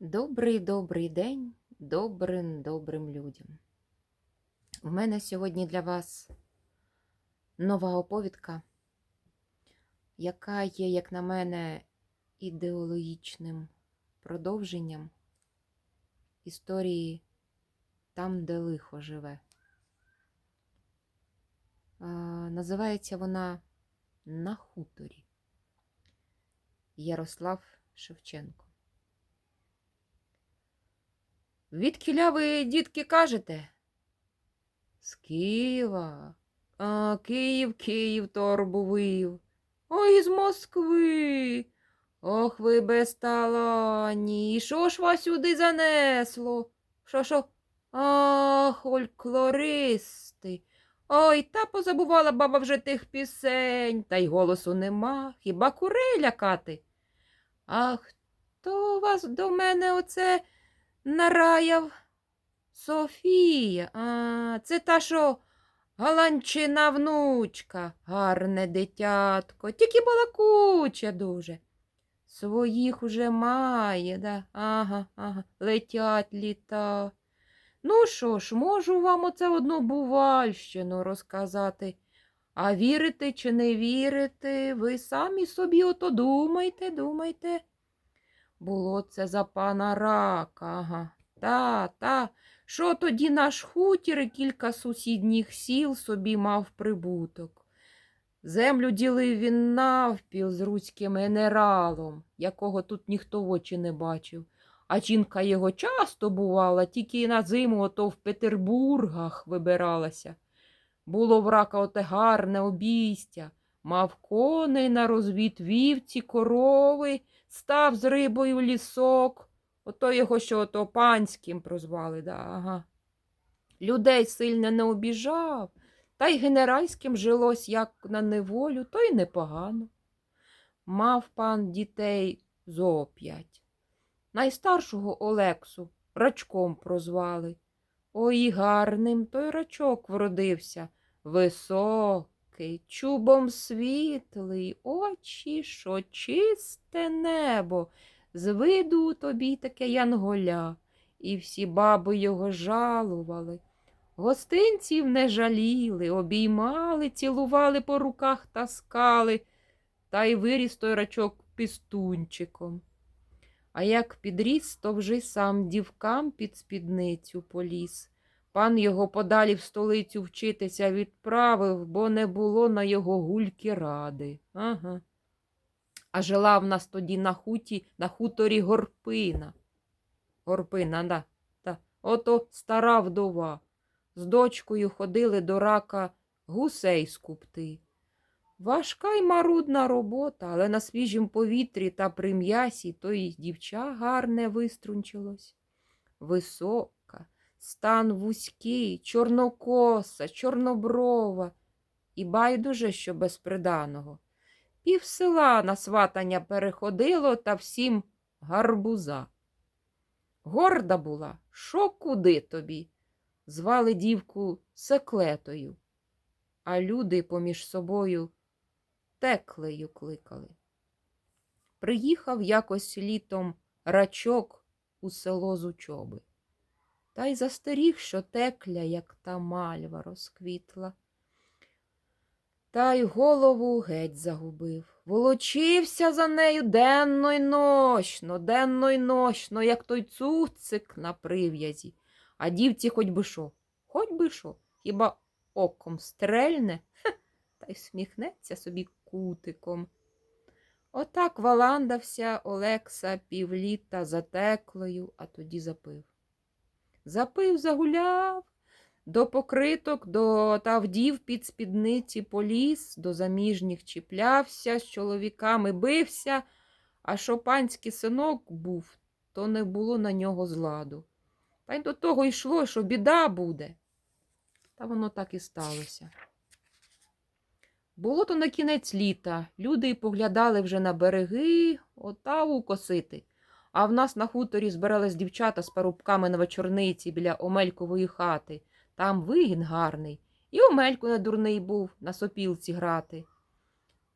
Добрий добрий день добрим добрим людям. У мене сьогодні для вас нова оповідка, яка є, як на мене, ідеологічним продовженням історії Там, де лихо живе. Називається вона На хуторі. Ярослав Шевченко. Відкіля ви, дітки, кажете? З Києва. А, Київ, Київ торбу вив. Ой, з Москви. Ох, ви безталанні. І що ж вас сюди занесло? Що, що? Ах, фольклористи. Ой, та позабувала баба вже тих пісень, та й голосу нема, хіба курей лякати? А хто вас до мене оце нараяв? Софія, а, це та, що галанчина внучка, гарне дитятко, тільки балакуче дуже. Своїх уже має, да? Ага, ага, летять літа. Ну що ж, можу вам оце одну бувальщину розказати. А вірите чи не вірите, ви самі собі ото думайте, думайте. Було це за пана рака, ага. Та, та, що тоді наш хутір і кілька сусідніх сіл собі мав прибуток. Землю ділив він навпіл з руським генералом, якого тут ніхто в очі не бачив. А жінка його часто бувала, тільки на зиму ото в Петербургах вибиралася. Було в рака оте гарне обійстя, мав коней на розвід вівці, корови, став з рибою лісок. Ото його що ото панським прозвали, да, ага. Людей сильно не обіжав, та й генеральським жилось як на неволю, то й непогано. Мав пан дітей зо п'ять. Найстаршого Олексу рачком прозвали. Ой, гарним той рачок вродився, високий, чубом світлий, очі, що чисте небо, з виду тобі таке янголя, і всі баби його жалували. Гостинців не жаліли, обіймали, цілували по руках таскали, та й виріс той рачок пістунчиком. А як підріс, то вже сам дівкам під спідницю поліз. Пан його подалі в столицю вчитися відправив, бо не було на його гульки ради. Ага. А жила в нас тоді на хуті, на хуторі горпина. Горпина, да, да. Ото стара вдова. З дочкою ходили до рака гусей скупти. Важка й марудна робота, але на свіжім повітрі та при м'ясі то й дівча гарне виструнчилось. Висока, стан вузький, чорнокоса, чорноброва, і байдуже, що безприданого. Пів села на сватання переходило та всім гарбуза. Горда була, що куди тобі? Звали дівку секлетою, а люди поміж собою теклею кликали. Приїхав якось літом рачок у село з учоби. Та й застеріг, що текля, як та мальва, розквітла. Та й голову геть загубив. Волочився за нею денно й нощно, денно й нощно, як той цуцик на прив'язі. А дівці хоч би що, хоч би що, хіба оком стрельне, Хе, та й сміхнеться собі кутиком. Отак валандався Олекса півліта затеклою, а тоді запив. Запив, загуляв, до покриток, до тавдів під спідниці поліз, до заміжніх чіплявся, з чоловіками бився, а що панський синок був, то не було на нього зладу. Та й до того йшло, що біда буде. Та воно так і сталося. Було то на кінець літа. Люди й поглядали вже на береги, отаву косити. А в нас на хуторі збирались дівчата з парубками на вечорниці біля Омелькової хати. Там вигін гарний, і Омелько не дурний був на сопілці грати.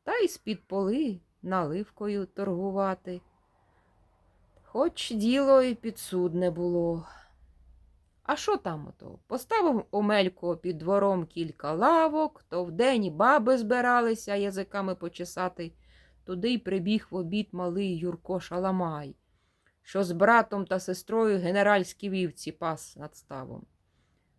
Та й з-під поли наливкою торгувати. Хоч діло і підсудне було. А що там ото? Поставив Омелько під двором кілька лавок, то вдень і баби збиралися язиками почесати. Туди й прибіг в обід малий Юрко Шаламай, що з братом та сестрою генеральські вівці пас над ставом.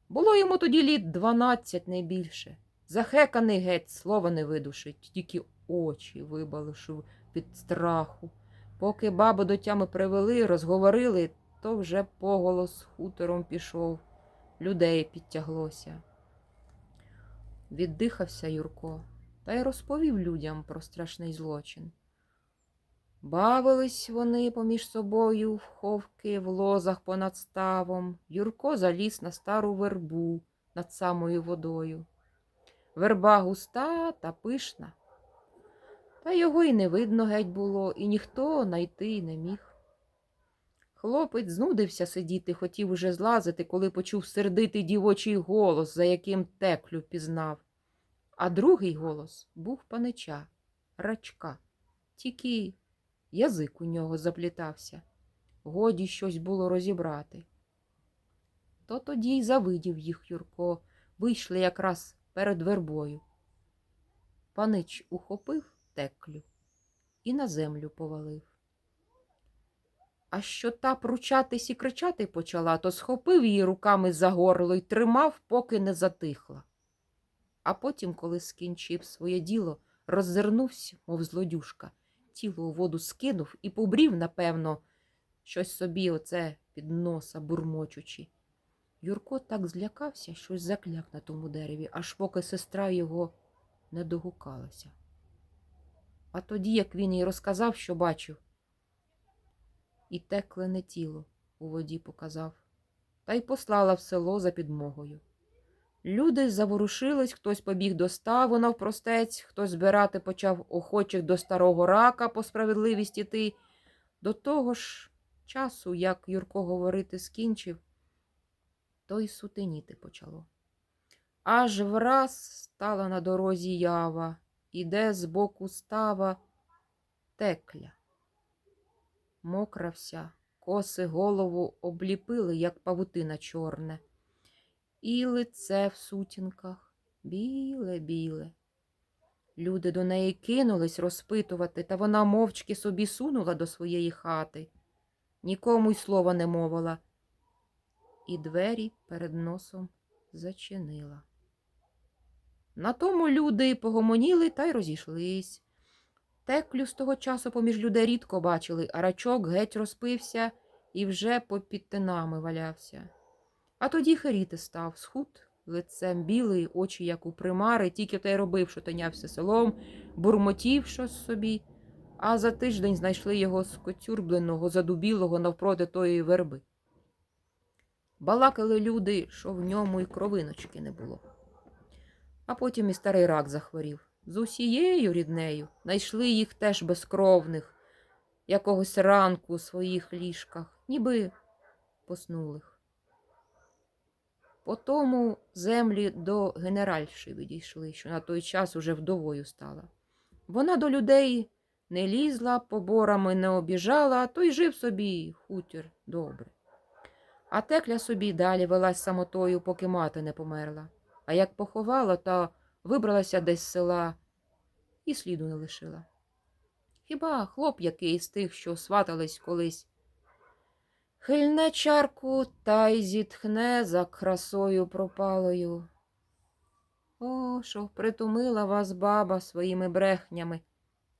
Було йому тоді літ дванадцять не більше. Захеканий геть, слова не видушить, тільки очі вибалишив від страху. Поки бабу до тями привели, розговорили, то вже поголос хутором пішов, людей підтяглося. Віддихався Юрко та й розповів людям про страшний злочин. Бавились вони поміж собою в ховки в лозах понад ставом. Юрко заліз на стару вербу над самою водою. Верба густа та пишна. Та його й не видно геть було, і ніхто найти не міг. Хлопець знудився сидіти, хотів уже злазити, коли почув сердитий дівочий голос, за яким теклю пізнав. А другий голос був панича, рачка. Тільки язик у нього заплітався. Годі щось було розібрати. То тоді й завидів їх Юрко, вийшли якраз перед вербою. Панич ухопив теклю і на землю повалив. А що та пручатись і кричати почала, то схопив її руками за горло й тримав, поки не затихла. А потім, коли скінчив своє діло, роззирнувся, мов злодюшка, тіло у воду скинув і побрів, напевно, щось собі оце під носа бурмочучи. Юрко так злякався, щось закляк на тому дереві, аж поки сестра його не догукалася. А тоді, як він їй розказав, що бачив, і теклене тіло у воді показав, та й послала в село за підмогою. Люди заворушились, хтось побіг до ставу навпростець, хтось збирати почав охочих до старого рака по справедливість іти. До того ж часу, як Юрко говорити скінчив, то й сутеніти почало. Аж враз стала на дорозі ява, іде з боку става текля. Мокра вся, коси голову обліпили, як павутина чорне, і лице в сутінках біле-біле. Люди до неї кинулись розпитувати, та вона мовчки собі сунула до своєї хати, нікому й слова не мовила, і двері перед носом зачинила. На тому люди погомоніли та й розійшлись. Теклю з того часу поміж людей рідко бачили, а рачок геть розпився і вже попід тинами валявся. А тоді херіти став, схуд, лицем білий, очі, як у примари, тільки те й робив, що тинявся селом, бурмотів щось собі, а за тиждень знайшли його скотюрбленого, задубілого навпроти тої верби. Балакали люди, що в ньому й кровиночки не було. А потім і старий рак захворів. З усією ріднею знайшли їх теж безкровних, якогось ранку у своїх ліжках, ніби поснулих. Потому землі до генеральші відійшли, що на той час уже вдовою стала. Вона до людей не лізла, поборами не обіжала, то й жив собі хутір добре. А текля собі далі велась самотою, поки мати не померла. А як поховала, то вибралася десь з села і сліду не лишила. Хіба хлоп який з тих, що сватались колись, хильне чарку та й зітхне за красою пропалою. О, що притумила вас баба своїми брехнями.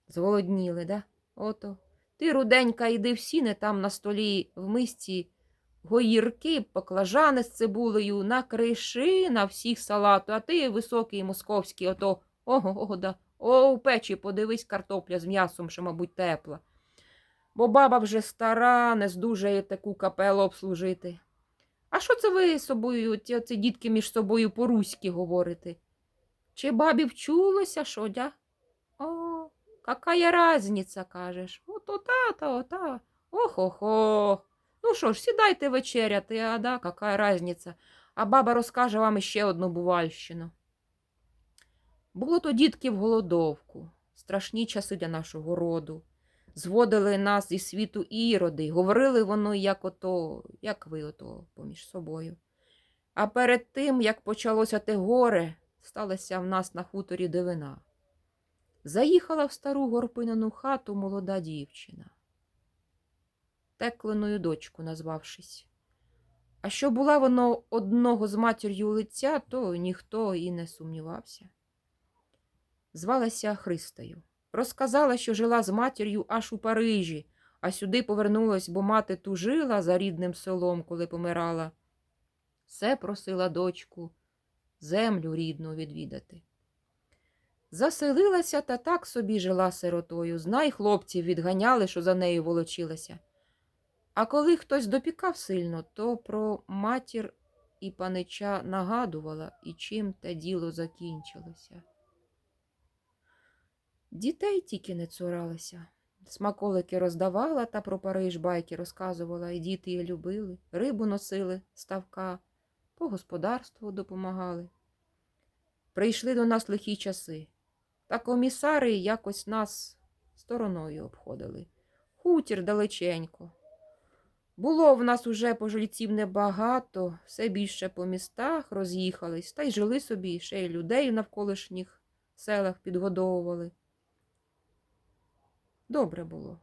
Зголодніли, да? Ото. Ти, руденька, йди в сіни там на столі в мисці гоїрки, поклажани з цибулею, накриши на всіх салату, а ти високий московський, ото ого, ого, да. О, у печі подивись картопля з м'ясом, що, мабуть, тепла. Бо баба вже стара, не здужає таку капелу обслужити. А що це ви собою, ці оці дітки між собою по-руськи говорите? Чи бабі вчулося, що, дя? О, какая разниця, кажеш. От ота, та ота. Ох-охо. Ну що ж, сідайте вечеряти, а да, какая разниця. А баба розкаже вам іще одну бувальщину. Було то дітки в голодовку, страшні часи для нашого роду. Зводили нас зі світу іроди, говорили воно, як ото, як ви ото поміж собою. А перед тим, як почалося те горе, сталася в нас на хуторі дивина. Заїхала в стару горпинену хату молода дівчина, текленою дочку назвавшись. А що була воно одного з матір'ю лиця, то ніхто і не сумнівався. Звалася Христою. Розказала, що жила з матір'ю аж у Парижі, а сюди повернулась, бо мати тужила за рідним селом, коли помирала. Все просила дочку землю рідну відвідати. Заселилася та так собі жила сиротою. Знай, хлопців відганяли, що за нею волочилася. А коли хтось допікав сильно, то про матір і панича нагадувала, і чим те діло закінчилося. Дітей тільки не цуралася. Смаколики роздавала та про Париж байки розказувала, і діти її любили, рибу носили, ставка, по господарству допомагали. Прийшли до нас лихі часи, та комісари якось нас стороною обходили. Хутір далеченько. Було в нас уже пожильців небагато, все більше по містах роз'їхались, та й жили собі, ще й людей в навколишніх селах підгодовували. Добре було.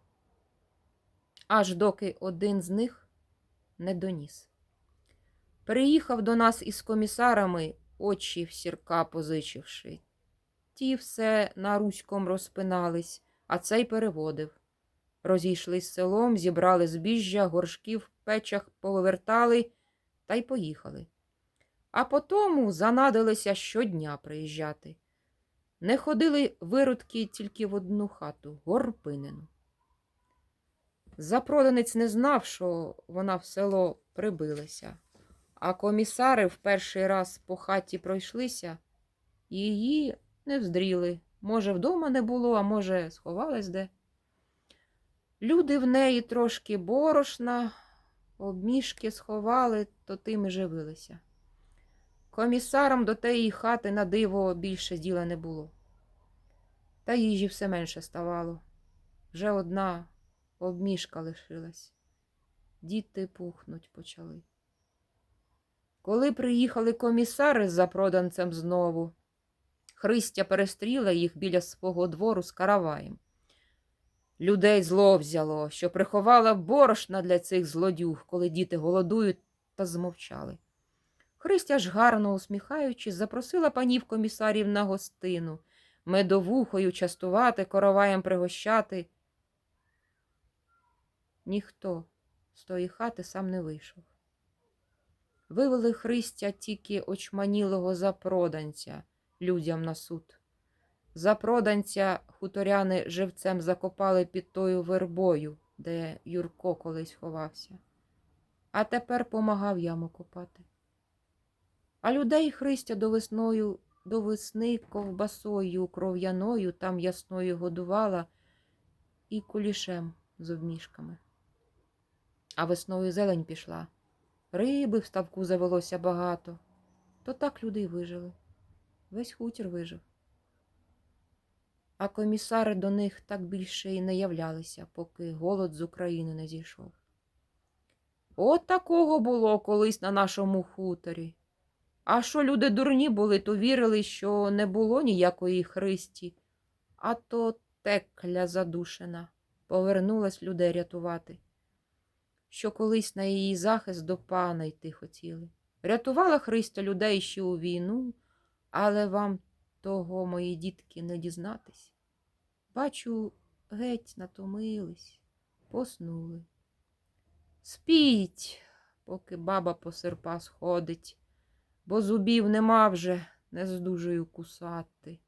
Аж доки один з них не доніс. Приїхав до нас із комісарами, очі в сірка позичивши. Ті все на руськом розпинались, а цей переводив. Розійшлись селом, зібрали збіжжя, горшків в печах повивертали та й поїхали. А потому занадилися щодня приїжджати. Не ходили виродки тільки в одну хату горпинину. Запроданець не знав, що вона в село прибилася, а комісари в перший раз по хаті пройшлися, її не вздріли. Може, вдома не було, а може, сховалась де. Люди в неї трошки борошна, обмішки сховали, то тим і живилися. Комісарам до теї хати на диво більше діла не було. Та їжі все менше ставало. Вже одна обмішка лишилась. Діти пухнуть почали. Коли приїхали комісари з запроданцем знову, Христя перестріла їх біля свого двору з караваєм. Людей зло взяло, що приховала борошна для цих злодюг, коли діти голодують, та змовчали. Христя ж, гарно усміхаючись, запросила панів комісарів на гостину, медовухою частувати, короваєм пригощати. Ніхто з тої хати сам не вийшов. Вивели Христя тільки очманілого запроданця людям на суд. Запроданця хуторяни живцем закопали під тою вербою, де Юрко колись ховався, а тепер помагав яму копати. А людей Христя до весною, до весни ковбасою кров'яною там ясною годувала і кулішем з обмішками. А весною зелень пішла. Риби в ставку завелося багато. То так люди й вижили. Весь хутір вижив. А комісари до них так більше і не являлися, поки голод з України не зійшов. От такого було колись на нашому хуторі. А що люди дурні були, то вірили, що не було ніякої Христі, а то текля задушена, повернулась людей рятувати, що колись на її захист до пана йти хотіли. Рятувала Христя людей ще у війну, але вам того, мої дітки, не дізнатись. Бачу, геть натомились, поснули. Спіть, поки баба по серпа сходить, бо зубів нема вже, не здужую кусати.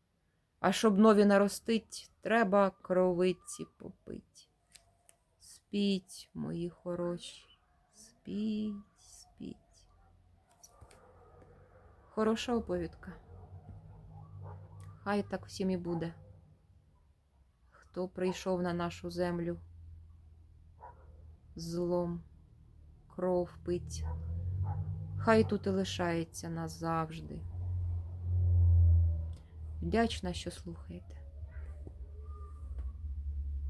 А щоб нові наростить, треба кровиці попить. Спіть, мої хороші, спіть, спіть. Хороша оповідка. Хай так всім і буде. Хто прийшов на нашу землю злом, кров пить, хай тут і лишається назавжди. Вдячна, що слухаєте.